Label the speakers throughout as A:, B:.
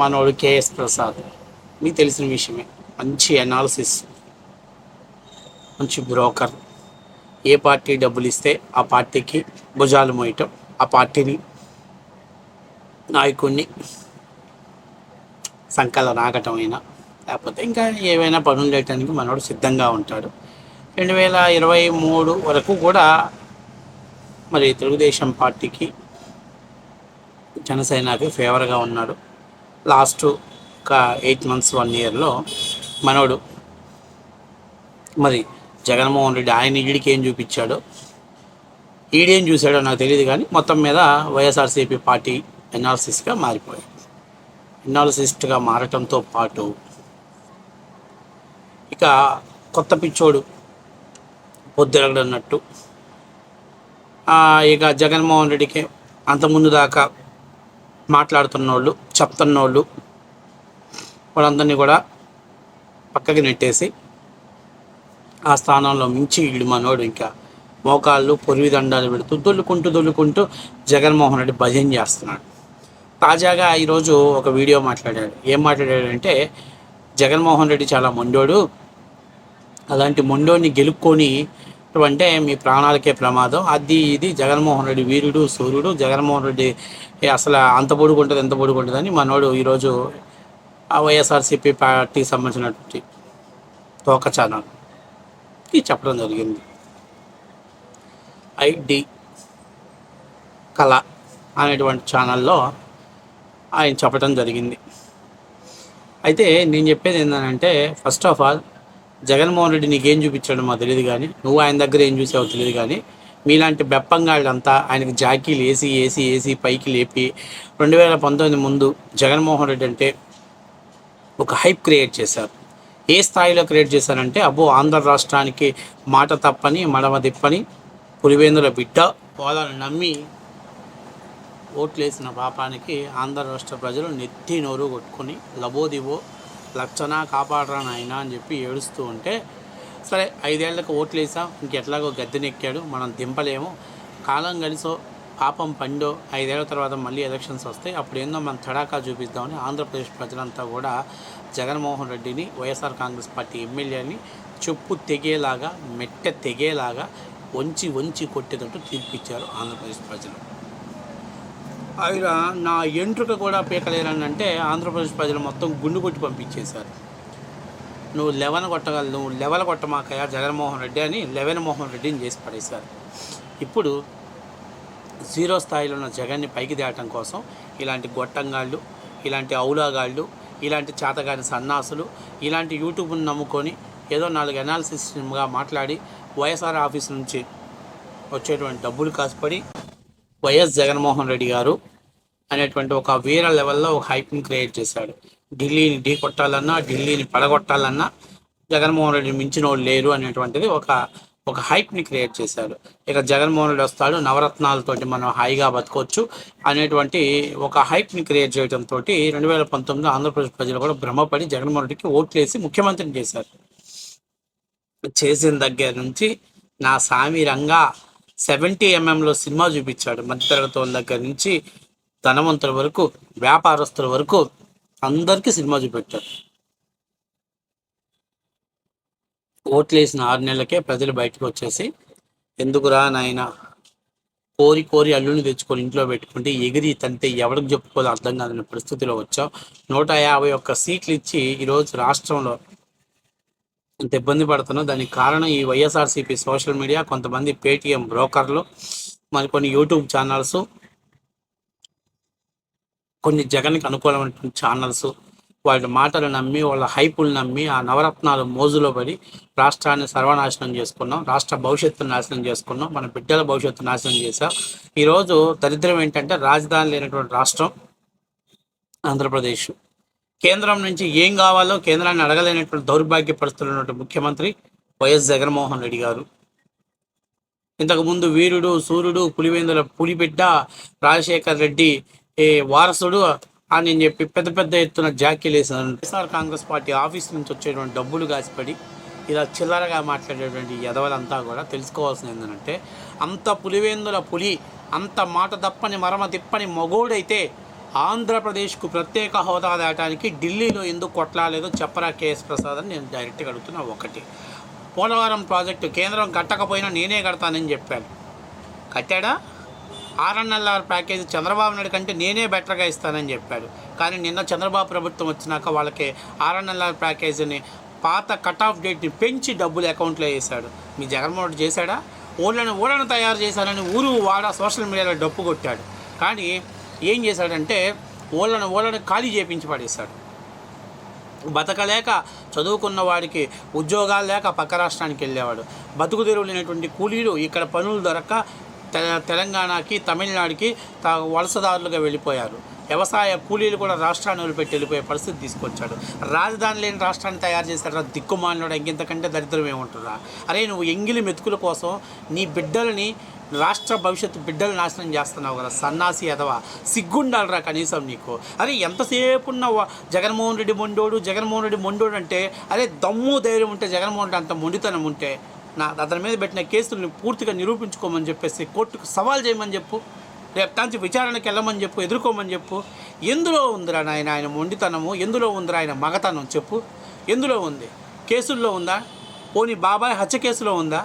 A: మనోడు కేఎస్ ప్రసాద్. మీకు తెలిసిన విషయమే. మంచి అనాలిసిస్ మంచి బ్రోకర్ ఏ పార్టీ డబ్బులు ఇస్తే ఆ పార్టీకి భుజాలు మోయటం ఆ పార్టీని నాయకుడిని సంకల రాగటం అయినా లేకపోతే ఇంకా ఏవైనా పనులు చేయడానికి మనోడు సిద్ధంగా ఉంటాడు. రెండు వేల ఇరవై మూడు వరకు కూడా మరి తెలుగుదేశం పార్టీకి జనసేనకి ఫేవర్గా ఉన్నాడు. లాస్ట్ ఒక ఎయిట్ మంత్స్ వన్ ఇయర్లో మనోడు మరి జగన్మోహన్ రెడ్డి ఆయన ఈడికి ఏం చూపించాడో ఈడేం చూశాడో నాకు తెలియదు కానీ మొత్తం మీద వైఎస్ఆర్సీపీ పార్టీ ఎనాలసిస్గా మారిపోయాయి ఎనాలసిస్ట్గా మారటంతో పాటు ఇక కొత్త పిచ్చోడు పొద్దురగడన్నట్టు ఇక జగన్మోహన్ రెడ్డికి అంతకుముందు దాకా మాట్లాడుతున్నోళ్ళు చెప్తున్నోళ్ళు వాళ్ళందరినీ కూడా పక్కకి నెట్టేసి ఆ స్థానంలో మించి వీడు మనోడు ఇంకా మోకాళ్ళు పొరివిదండాలు పెడుతూ దొల్లుకుంటూ దొల్లుకుంటూ జగన్మోహన్ రెడ్డి భజన చేస్తున్నాడు. తాజాగా ఈరోజు ఒక వీడియో మాట్లాడాడు. ఏం మాట్లాడాడంటే జగన్మోహన్ రెడ్డి చాలా మొండోడు. అలాంటి మొండోని గెలుక్కొని అంటే మీ ప్రాణాలకే ప్రమాదం. అది ఇది జగన్మోహన్ రెడ్డి వీరుడు సూర్యుడు. జగన్మోహన్ రెడ్డి అసలు అంత పొడుగుంటుంది ఎంత పొడుగుంటుందని మనోడు ఈరోజు వైఎస్ఆర్సీపీ పార్టీకి సంబంధించినటువంటి తోక ఛానల్ చెప్పడం జరిగింది. ఐడి కళ అనేటువంటి ఛానల్లో ఆయన చెప్పడం జరిగింది. అయితే నేను చెప్పేది ఏంటంటే first of all Jaganmohan Reddy నీకేం చూపించాడో మాకు తెలియదు కానీ నువ్వు ఆయన దగ్గర ఏం చూసావో తెలియదు కానీ మీలాంటి బెప్పంగాళ్ళంతా ఆయనకి జాకీలు వేసి వేసి వేసి పైకి లేపి రెండు వేల పంతొమ్మిది ముందు జగన్మోహన్ రెడ్డి అంటే ఒక హైప్ క్రియేట్ చేశారు. ఏ స్థాయిలో క్రియేట్ చేశారంటే అబ్బో ఆంధ్ర రాష్ట్రానికి మాట తప్పని మడమ తిప్పని పులివేందుల బిడ్డ పోదాలను నమ్మి ఓట్లేసిన పాపానికి ఆంధ్ర రాష్ట్ర ప్రజలు నెత్తి నోరు కొట్టుకొని లబోదివో లచ్చన కాపాడరా నాయనా అని చెప్పి ఏడుస్తూ ఉంటే సరే ఐదేళ్ళకు ఓట్లేసా ఇంకెట్లాగో గద్దెనెక్కాడు మనం దింపలేము. కాలం కలిసో పాపం పండో ఐదేళ్ళ తర్వాత మళ్ళీ ఎలక్షన్స్ వస్తాయి అప్పుడు ఏందో మనం తడాకా చూపిద్దామని ఆంధ్రప్రదేశ్ ప్రజలంతా కూడా జగన్మోహన్ రెడ్డిని వైఎస్ఆర్ కాంగ్రెస్ పార్టీ ఎమ్మెల్యేని చెప్పు తెగేలాగా మెట్ట తెగేలాగా వంచి వంచి కొట్టేటట్టు తీర్పిచ్చారు ఆంధ్రప్రదేశ్ ప్రజలు. ఆయన నా ఎంట్రుక కూడా పీకలేరని అంటే ఆంధ్రప్రదేశ్ ప్రజలు మొత్తం గుండు కొట్టి పంపించేశారు. నువ్వు లెవెన్ కొట్టగల నువ్వు లెవెల్ కొట్టమాకయా జగన్మోహన్ రెడ్డి అని లెవెన్ మోహన్ రెడ్డిని చేసి పడేశారు. ఇప్పుడు జీరో స్థాయిలో ఉన్న జగన్ని పైకి తేవటం కోసం ఇలాంటి గొట్టంగాళ్ళు ఇలాంటి ఔలాగాళ్ళు ఇలాంటి చేతగాని సన్నాసులు ఇలాంటి యూట్యూబ్ని నమ్ముకొని ఏదో నాలుగు అనాలిసిస్గా మాట్లాడి వైఎస్ఆర్ ఆఫీస్ నుంచి వచ్చేటువంటి డబ్బులు కాసుపడి వైఎస్ జగన్మోహన్ రెడ్డి గారు అనేటువంటి ఒక వేరే లెవెల్లో ఒక హైప్ని క్రియేట్ చేశాడు. ఢిల్లీని ఢీ కొట్టాలన్నా ఢిల్లీని పడగొట్టాలన్నా జగన్మోహన్ రెడ్డి మించిన వాళ్ళు లేరు అనేటువంటిది ఒక ఒక హైప్ని క్రియేట్ చేశాడు. ఇక జగన్మోహన్ రెడ్డి వస్తాడు నవరత్నాలతోటి మనం హాయిగా బతకొచ్చు అనేటువంటి ఒక హైప్ని క్రియేట్ చేయడంతో రెండు వేల పంతొమ్మిదిలో ఆంధ్రప్రదేశ్ ప్రజలు కూడా భ్రమపడి జగన్మోహన్ రెడ్డికి ఓట్లేసి ముఖ్యమంత్రిని చేశారు. చేసిన దగ్గర నుంచి నా సామి రంగా సెవెంటీ ఎంఎంలో సినిమా చూపించాడు మధ్యతరగతి వాళ్ళ దగ్గర నుంచి ధనవంతుల వరకు వ్యాపారస్తుల వరకు అందరికీ సినిమా చూపెట్టాడు. ఓట్లేసిన ఆరు నెలలకే ప్రజలు బయటకు వచ్చేసి ఎందుకురా నాయన? కోరి కోరి అల్లుని తెచ్చుకొని ఇంట్లో పెట్టుకుంటే ఎగిరి తంతే ఎవరికి చెప్పుకోదో అర్థం కాదన్న పరిస్థితిలో వచ్చాం నూట యాభై ఒక్క సీట్లు ఇచ్చి ఈరోజు రాష్ట్రంలో ఇంత ఇబ్బంది పడుతున్నాం. దానికి కారణం ఈ వైఎస్ఆర్సీపీ సోషల్ మీడియా కొంతమంది పేటిఎం బ్రోకర్లు మరికొన్ని యూట్యూబ్ ఛానల్స్ కొన్ని జగన్కి అనుకూలమైనటువంటి ఛానల్స్ వాళ్ళ మాటలు నమ్మి వాళ్ళ హైపులు నమ్మి ఆ నవరత్నాలు మోజులో పడి రాష్ట్రాన్ని సర్వనాశనం చేసుకున్నాం రాష్ట్ర భవిష్యత్తు నాశనం చేసుకున్నాం మన బిడ్డల భవిష్యత్తు నాశనం చేశాం. ఈరోజు దరిద్రం ఏంటంటే రాజధాని లేనటువంటి రాష్ట్రం ఆంధ్రప్రదేశ్. కేంద్రం నుంచి ఏం కావాలో కేంద్రాన్ని అడగలేనటువంటి దౌర్భాగ్య పరిస్థితులు ఉన్నటువంటి ముఖ్యమంత్రి వైఎస్ జగన్మోహన్ రెడ్డి గారు. ఇంతకుముందు వీరుడు సూర్యుడు పులివేందుల పులిబిడ్డ రాజశేఖర్ రెడ్డి ఏ వారసుడు అని చెప్పి పెద్ద పెద్ద ఎత్తున జాకీలు వేసారు వైఎస్ఆర్ కాంగ్రెస్ పార్టీ ఆఫీస్ నుంచి వచ్చేటువంటి డబ్బులు కాసిపడి ఇలా చిల్లరగా మాట్లాడేటువంటి ఎదవలంతా కూడా తెలుసుకోవాల్సింది ఏంటంటే అంత పులివేందుల పులి అంత మాట తప్పని మరమ తిప్పని మగోడైతే ఆంధ్రప్రదేశ్కు ప్రత్యేక హోదా దాటానికి ఢిల్లీలో ఎందుకు కొట్లాలేదో చెప్పరా కేఎస్ ప్రసాద్ అని నేను డైరెక్ట్గా అడుగుతున్నా ఒకటి. పోలవరం ప్రాజెక్టు కేంద్రం కట్టకపోయినా నేనే కడతానని చెప్పాడు కట్టాడా? ఆర్ఎన్ఎల్ఆర్ ప్యాకేజీ చంద్రబాబు నాయుడు కంటే నేనే బెటర్గా ఇస్తానని చెప్పాడు. కానీ నిన్న చంద్రబాబు ప్రభుత్వం వచ్చినాక వాళ్ళకి ఆర్ఎన్ఎల్ఆర్ ప్యాకేజీని పాత కట్ ఆఫ్ డేట్ని పెంచి డబ్బులు అకౌంట్లో వేశాడు. మీ జగన్మోహన్ రెడ్డి చేశాడా? ఓళ్ళని ఓళ్ళను తయారు చేశానని ఊరు వాడ సోషల్ మీడియాలో డప్పు కొట్టాడు. కానీ ఏం చేశాడంటే ఓళ్ళను ఓళ్ళను ఖాళీ చేపించి పడేశాడు. బతకలేక చదువుకున్న వాడికి ఉద్యోగాలు లేక పక్క రాష్ట్రానికి వెళ్ళేవాడు. బతుకు తెరువులేనటువంటి కూలీలు ఇక్కడ పనులు దొరక్క తె- తెలంగాణకి తమిళనాడుకి వలసదారులుగా వెళ్ళిపోయారు. వ్యవసాయ కూలీలు కూడా రాష్ట్రాన్ని వదిలిపెట్టి వెళ్ళిపోయే పరిస్థితి తీసుకొచ్చాడు. రాజధాని లేని రాష్ట్రాన్ని తయారు చేశాడు. దిక్కుమాలినోడు ఇంకెంతకంటే దరిద్రం ఏముంటుందా అరే నువ్వు ఎంగిలి మెతుకుల కోసం నీ బిడ్డలని రాష్ట్ర భవిష్యత్తు బిడ్డలు నాశనం చేస్తున్నావు కదా సన్నాసి ఎదవా సిగ్గుండాలరా కనీసం నీకు. అరే ఎంతసేపు ఉన్న జగన్మోహన్ రెడ్డి మొండోడు జగన్మోహన్ రెడ్డి మొండోడు అంటే అరే దమ్ము ధైర్యం ఉంటే జగన్మోహన్ రెడ్డి అంత మొండితనం ఉంటే నా అతని మీద పెట్టిన కేసులను పూర్తిగా నిరూపించుకోమని చెప్పేసి కోర్టుకు సవాల్ చేయమని చెప్పు. రేపు తాంచి విచారణకి వెళ్ళమని చెప్పు ఎదుర్కోమని చెప్పు. ఎందులో ఉందిరా నాయన ఆయన మొండితనము? ఎందులో ఉందిరా ఆయన మగతనం చెప్పు. ఎందులో ఉంది? కేసుల్లో ఉందా? పోనీ బాబాయ్ హత్య కేసులో ఉందా?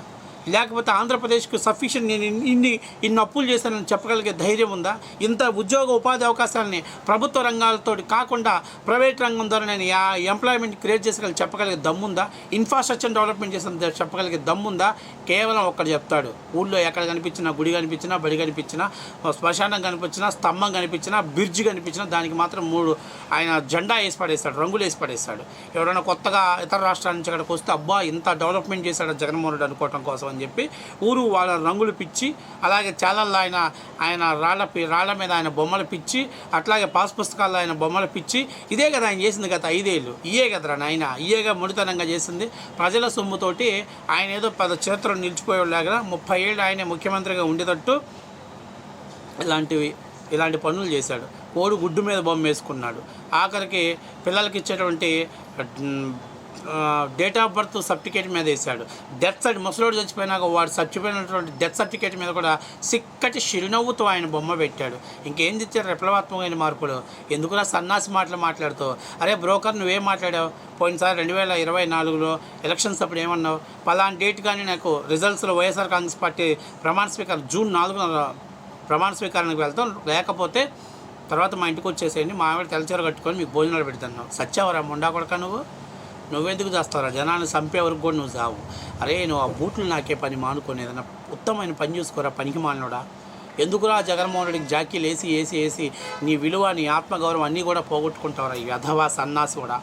A: లేకపోతే ఆంధ్రప్రదేశ్కు సఫిషియెంట్ నేను ఇన్ని- ఇన్ని అప్పులు చేశానని చెప్పగలిగే ధైర్యం ఉందా? ఇంత ఉద్యోగ ఉపాధి అవకాశాలని ప్రభుత్వ రంగాలతో కాకుండా ప్రైవేట్ రంగం ద్వారా నేను ఎంప్లాయ్మెంట్ క్రియేట్ చేసగల చెప్పగలిగే దమ్ముందా? ఇన్ఫ్రాస్ట్రక్చర్ డెవలప్మెంట్ చేసిన చెప్పగలిగే దమ్ముందా? కేవలం ఒక్కడు చెప్తాడు. ఊళ్ళో ఎక్కడ కనిపించినా గుడి కనిపించినా బడి కనిపించినా శ్మశానం కనిపించినా స్తంభం కనిపించినా బ్రిడ్జ్ కనిపించినా దానికి మాత్రం మూడు ఆయన జెండా వేసి పడేస్తాడు రంగులు వేసి పడేస్తాడు. ఎవరైనా కొత్తగా ఇతర రాష్ట్రాల నుంచి అక్కడికి వస్తే అబ్బా ఇంత డెవలప్మెంట్ చేశాడు జగన్మోహన్ రెడ్డి అనుకోవటం కోసం అని చెప్పి ఊరు వాళ్ళ రంగులు పిచ్చి అలాగే చాలల్లో ఆయన ఆయన రాళ్ళ పి- రాళ్ళ మీద ఆయన బొమ్మలు పిచ్చి అట్లాగే పాస్ పుస్తకాల్లో ఆయన బొమ్మలు పిచ్చి. ఇదే కదా ఆయన చేసింది గత ఐదేళ్ళు. ఇయే కదరా నాయన. ఇయేగా ముడితనంగా చేసింది. ప్రజల సొమ్ముతోటి ఆయన ఏదో పద చరిత్రను నిలిచిపోయేలాగా ముప్పై ఏళ్ళు ఆయన ముఖ్యమంత్రిగా ఉండేటట్టు ఇలాంటివి ఇలాంటి పనులు చేశాడు. కోడి గుడ్డు మీద బొమ్మ వేసుకున్నాడు. ఆఖరికి పిల్లలకి ఇచ్చేటువంటి డేట్ ఆఫ్ బర్త్ సర్టిఫికేట్ మీద వేశాడు. డెత్ సర్టి ముసలోడు చచ్చిపోయినాక వాడు చచ్చిపోయినటువంటి డెత్ సర్టిఫికేట్ మీద కూడా సిక్కటి చిరునవ్వుతో ఆయన బొమ్మ పెట్టాడు. ఇంకేం తెచ్చారు విప్లవాత్మకమైన మార్పులు? ఎందుకులా సన్నాసి మాటలు మాట్లాడుతూ అరే బ్రోకర్ నువ్వేం మాట్లాడావు? పోయినసారి రెండు వేల ఇరవై నాలుగులో ఎలక్షన్స్ అప్పుడు ఏమన్నావు? పలానా డేట్ కానీ నాకు రిజల్ట్స్లో వైఎస్ఆర్ కాంగ్రెస్ పార్టీ ప్రమాణ స్వీకారం జూన్ నాలుగున ప్రమాణ స్వీకారానికి వెళ్తాం. లేకపోతే తర్వాత మా ఇంటికి వచ్చేసేయండి మా ఆవిడ తెల్లచీర కట్టుకొని మీకు భోజనాలు పెడతాను. సత్యావరా ముండా కొడక నువ్వు? నువ్వెందుకు చేస్తావురా? జనాన్ని చంపే వరకు కూడా నువ్వు చావు. అరే నువ్వు ఆ బూట్లు నాకే పని మానుకొని ఏదైనా ఉత్తమమైన పని చూసుకోరా? పనికి మాలినోడా? ఎందుకురా జగన్మోహన్ రెడ్డికి జాకీలు వేసి వేసి వేసి నీ విలువ నీ ఆత్మగౌరవం అన్నీ కూడా పోగొట్టుకుంటావురా ఈ అధవా సన్నాసి కూడా